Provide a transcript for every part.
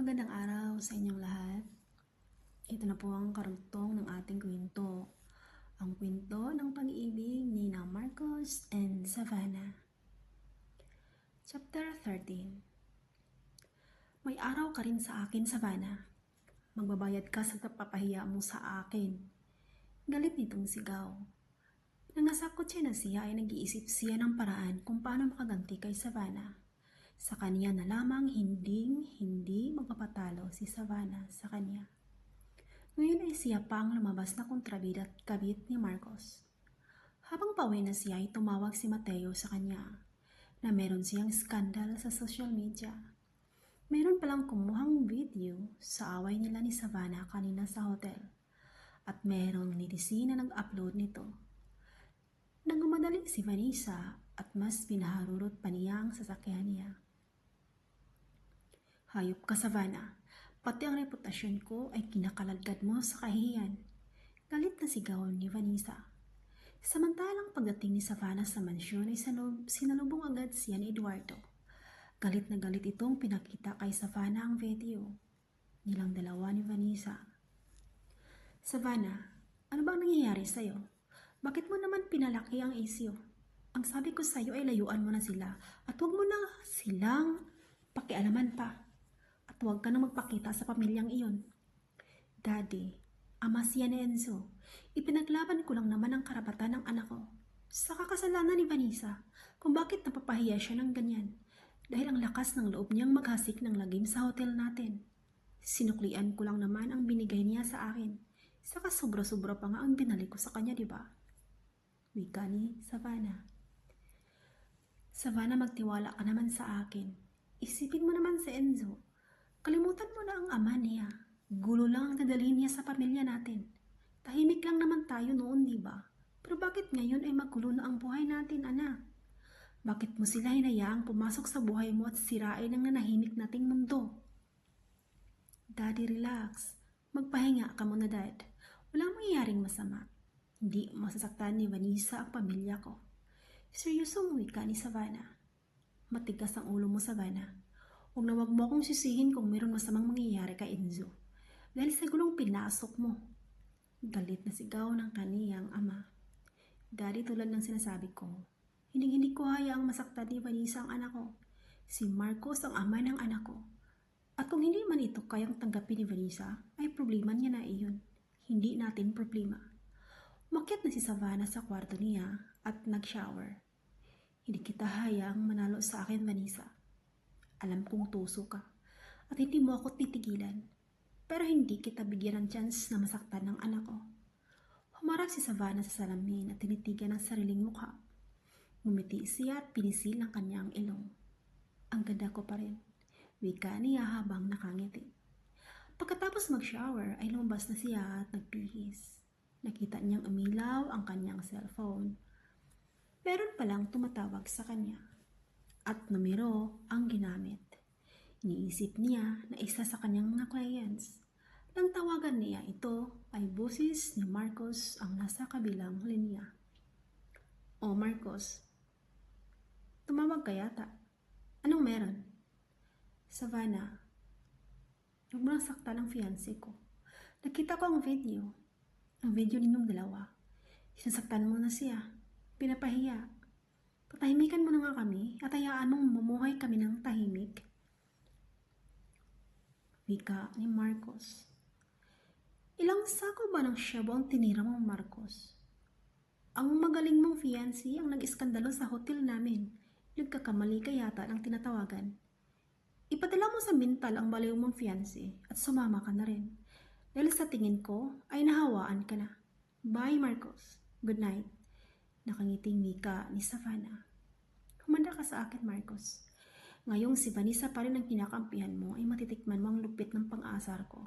Magandang araw sa inyong lahat. Ito na po ang karugtong ng ating kwento. Ang kwento ng pag-ibig ni na Marcos and Savannah. Chapter 13 May araw ka rin sa akin, Savannah. Magbabayad ka sa papahiya mo sa akin. Galit nitong sigaw. Nangasakot siya na siya ay nag-iisip siya ng paraan kung paano makaganti kay Savannah. Sa kanya na lamang hinding hindi magpapatalo si Savannah sa kanya. Ngayon ay siya pa ang lumabas na kontrabida at kabit ni Marcos. Habang pauwi na siya ay tumawag si Mateo sa kanya na meron siyang skandal sa social media. Meron palang kumuhang video sa away nila ni Savannah kanina sa hotel at merong netizen na nag-upload nito. Nangumadali si Vanessa at mas pinaharurot pa niya ang sasakyan niya. Hayop ka, Savannah. Pati ang reputasyon ko ay kinakaladkad mo sa kahihiyan. Galit na sigaw ni Vanessa. Samantalang pagdating ni Savannah sa mansyon ay sinalubong agad siya ni Eduardo. Galit na galit itong pinakita kay Savannah ang video. Nilang dalawa ni Vanessa. Savannah, ano bang nangyayari sa'yo? Bakit mo naman pinalaki ang isyo? Ang sabi ko sa'yo ay layuan mo na sila at huwag mo na silang pakialaman pa. At huwag ka na magpakita sa pamilyang iyon. Daddy, ama siya ni Enzo. Ipinaglaban ko lang naman ang karapatan ng anak ko. Sa kakasalanan ni Vanessa kung bakit napapahiya siya ng ganyan. Dahil ang lakas ng loob niyang maghasik ng lagim sa hotel natin. Sinuklian ko lang naman ang binigay niya sa akin. Saka sobra-sobra pa nga ang binalik ko sa kanya, di ba? Wika ni Savannah. Savannah, magtiwala ka naman sa akin. Isipin mo naman si Enzo. Kalimutan mo na ang ama niya. Gulo lang ang dadalhin niya sa pamilya natin. Tahimik lang naman tayo noon, di ba? Pero bakit ngayon ay magulo na ang buhay natin, anak? Bakit mo sila hinayaang pumasok sa buhay mo at sirain ang nanahimik nating mundo? Daddy, relax. Magpahinga ka muna, Dad. Walang mangyayaring masama. Hindi masasaktan ni Vanessa ang pamilya ko. Seryosong wika ni Savannah. Matigas ang ulo mo, Savannah. Huwag na mo akong sisihin kung meron masamang mangyayari kay Enzo. Dahil sa gulong pinasok mo. Galit na sigaw ng kaniyang ama. Daddy, tulad ng sinasabi ko, hindi ko hayaang masaktan ni Vanessa ang anak ko. Si Marcos ang ama ng anak ko. At kung hindi man ito kayang tanggapin ni Vanessa, ay problema niya na iyon. Hindi natin problema. Umakyat na si Savannah sa kwarto niya at nag-shower. Hindi kita hayaang manalo sa akin, Vanessa. Alam kong tuso ka at hindi mo ako titigilan. Pero hindi kita bigyan ng chance na masaktan ng anak ko. Humarap si Savannah sa salamin at tinitigan ang sariling mukha. Ngumiti siya at pinisil ang kanyang ilong. Ang ganda ko pa rin. Wika niya habang nakangiti. Pagkatapos mag-shower ay lumabas na siya at nagpihis. Nakita niyang umilaw ang kanyang cellphone. Meron palang tumatawag sa kanya. At numero ang. Iniisip niya na isa sa kanyang mga clients. Nang tawagan niya ito ay boses ni Marcos ang nasa kabilang linya. O Marcos, tumawag ka yata. Anong meron? Savannah, huwag mo nang saktan ang fiancé ko. Nakita ko ang video. Ang video ninyong dalawa. Sinasaktan mo na siya. Pinapahiya. Patahimikan mo na nga kami at hayaan mong mumuhay kami ng tahimik. Wika ni Marcos. Ilang sako ba ng shabu ang tinira mo, Marcos? Ang magaling mong fiancé ang nag-iskandalo sa hotel namin. Nagkakamali ka yata ng tinatawagan. Ipadala mo sa mental ang baliw mong fiancé at sumama ka na rin. Dahil sa tingin ko ay nahawaan ka na. Bye, Marcos. Good night. Nakangiting wika ni Savannah. Humanda ka sa akin, Marcos. Ngayong si Vanessa pa rin ang kinakampihan mo ay matitikman mo ang lupit ng pang-asar ko.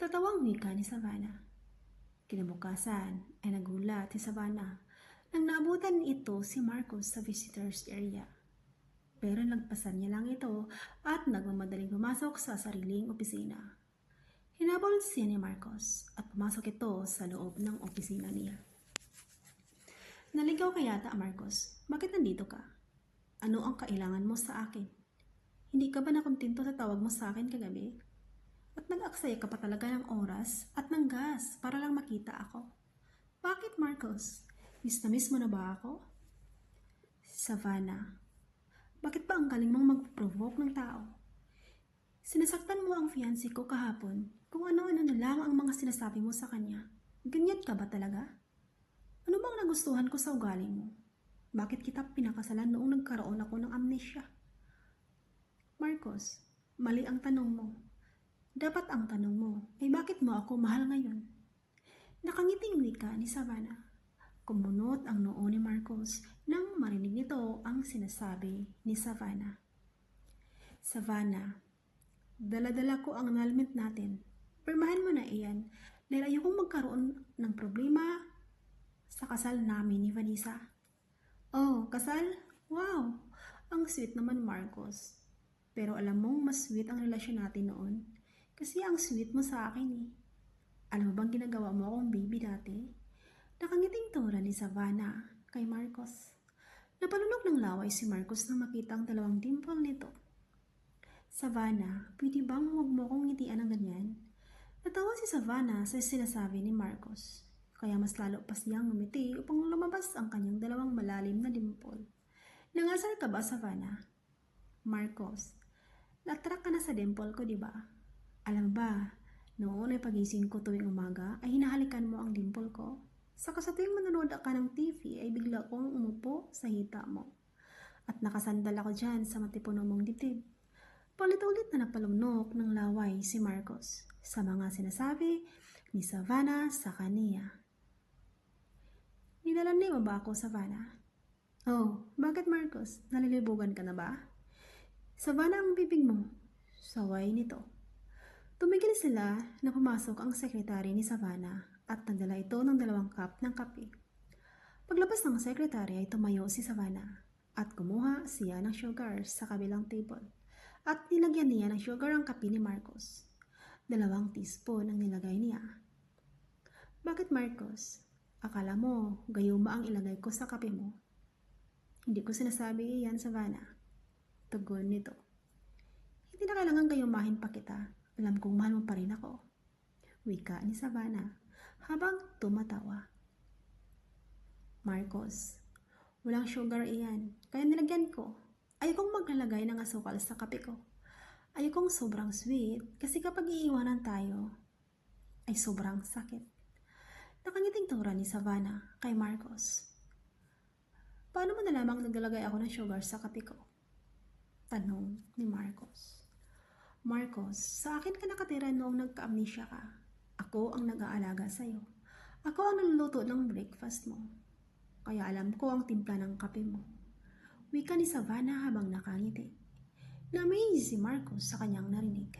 Tatawang wika ni Savannah. Kinabukasan ay nagulat si Savannah nang naabutan ito si Marcos sa visitors area. Pero nagpasan niya lang ito at nagmamadaling pumasok sa sariling opisina. Hinabol siya ni Marcos at pumasok ito sa loob ng opisina niya. Naligaw ka yata, Marcos. Bakit nandito ka? Ano ang kailangan mo sa akin? Hindi ka ba nakontento sa tawag mo sa akin kagabi? At nag-aksaya ka pa talaga ng oras at ng gas para lang makita ako. Bakit, Marcos? Miss na miss mo na ba ako? Savannah, bakit ba ang galing mong mag-provoke ng tao? Sinasaktan mo ang fiancé ko kahapon kung ano-ano na lang ang mga sinasabi mo sa kanya. Ganyan ka ba talaga? Ano bang nagustuhan ko sa ugali mo? Bakit kita pinakasalan noong nagkaroon ako ng amnesia? Marcos, mali ang tanong mo. Dapat ang tanong mo ay bakit mo ako mahal ngayon? Nakangiting wika ni Savannah. Kumunot ang noo ni Marcos nang marinig nito ang sinasabi ni Savannah. Savannah, dala-dala ko ang annulment natin. Permahan mo na iyan dahil ayokong magkaroon ng problema sa kasal namin ni Vanessa. Oh, kasal? Wow! Ang sweet naman, Marcos. Pero alam mong mas sweet ang relasyon natin noon. Kasi ang sweet mo sa akin eh. Alam mo bang ginagawa mo akong baby dati? Nakangiting tura ni Savannah kay Marcos. Napalunok ng laway si Marcos nang makita ang dalawang dimple nito. Savannah, pwede bang huwag mo akong ngitian ng ganyan? Natawa si Savannah sa sinasabi ni Marcos. Kaya mas lalo pa siyang ngumiti upang lumabas ang kanyang dalawang malalim na dimple. Nangasar ka ba, Savannah? Marcos, na-attract ka na sa dimple ko, di ba? Alam ba, noon ay pagising ko tuwing umaga ay hinahalikan mo ang dimple ko. Sa tuwing manonood ka ng TV ay bigla kong umupo sa hita mo. At nakasandal ako dyan sa matipuno mong dibdib. Paulit-ulit na napalunok ng laway si Marcos sa mga sinasabi ni Savannah sa kaniya. Nilalandi mo ba ako, Savannah? Oh, bakit Marcos? Nalilibugan ka na ba? Savannah ang bibig mo. Saway nito. Tumigil sila na pumasok ang sekretary ni Savannah at nagdala ito ng dalawang cup ng kape. Paglabas ng sekretary ay tumayo si Savannah at kumuha siya ng sugar sa kabilang table at nilagyan niya ng sugar ang kape ni Marcos. Dalawang teaspoon ang nilagay niya. Bakit Marcos? Akala mo gayuma ang ilagay ko sa kape mo? Hindi ko sinasabi yan, Savannah. Tugon nito. Hindi na kailangan gayumahin pa kita. Alam kong mahal mo pa rin ako. Wika ni Savannah habang tumatawa. Marcos, walang sugar iyan. Kaya nilagyan ko. Ayokong maglalagay ng asukal sa kape ko. Ayokong sobrang sweet kasi kapag iiwanan tayo, ay sobrang sakit. Nakangiting tura ni Savannah kay Marcos. Paano mo nalamang naglalagay ako ng sugar sa kape ko? Tanong ni Marcos. Marcos, sa akin ka nakatira noong nagka-amnesia ka. Ako ang nag-aalaga sa'yo. Ako ang naluluto ng breakfast mo. Kaya alam ko ang timpla ng kape mo. Wika ni Savannah habang nakangiti. Na-amaze si Marcos sa kanyang narinig.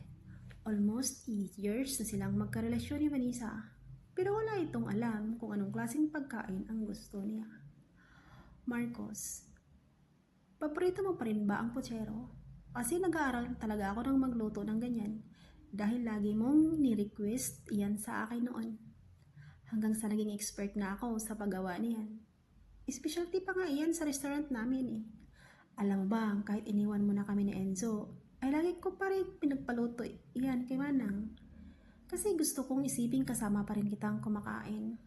Almost 8 years na silang magkarelasyon ni Vanessa. Pero wala itong alam kung anong klaseng pagkain ang gusto niya. Marcos, paborito mo pa rin ba ang puchero? Kasi nag-aaral talaga ako ng magluto ng ganyan dahil lagi mong ni-request iyan sa akin noon. Hanggang sa naging expert na ako sa paggawa niyan. Specialty pa nga iyan sa restaurant namin eh. Alam mo ba, kahit iniwan mo na kami ni Enzo, ay lagi ko pa rin pinagpaluto iyan kay Manang. Kasi gusto kong isiping kasama pa rin kitang kumakain.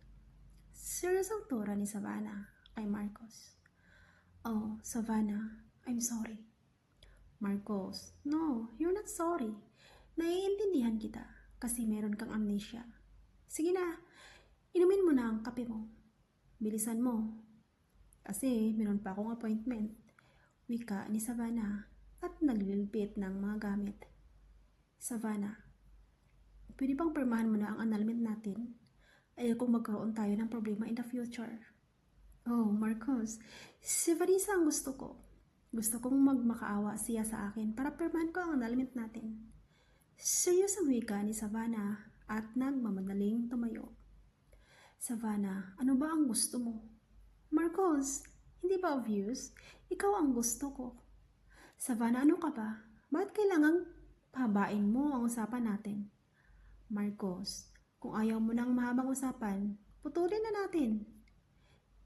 Serious ang tura ni Savannah kay Marcos. Oh, Savannah, I'm sorry. Marcos, no, you're not sorry. Naiintindihan kita kasi meron kang amnesia. Sige na, inumin mo na ang kape mo. Bilisan mo. Kasi meron pa akong appointment. Wika ni Savannah at naglilipit ng mga gamit. Savannah, pwede bang permahan mo na ang annulment natin? Ayokong magkaroon tayo ng problema in the future. Oh, Marcos, si Vanessa ang gusto ko. Gusto kong magmakaawa siya sa akin para permahan ko ang annulment natin. Serious ang wika ni Savannah at nagmamadaling tumayo. Savannah, ano ba ang gusto mo? Marcos, hindi ba obvious? Ikaw ang gusto ko. Savannah, ano ka ba? Bakit kailangang pahabain mo ang usapan natin? Marcos, kung ayaw mo ng mahabang usapan, putulin na natin.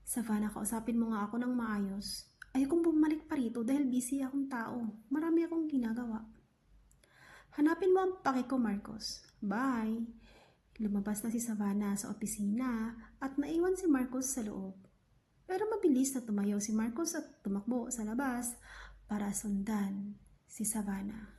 Savannah, kausapin mo nga ako ng maayos. Ayokong bumalik pa rito dahil busy akong tao. Marami akong ginagawa. Hanapin mo ang pake ko, Marcos. Bye! Lumabas na si Savannah sa opisina at naiwan si Marcos sa loob. Pero mabilis na tumayo si Marcos at tumakbo sa labas para sundan si Savannah.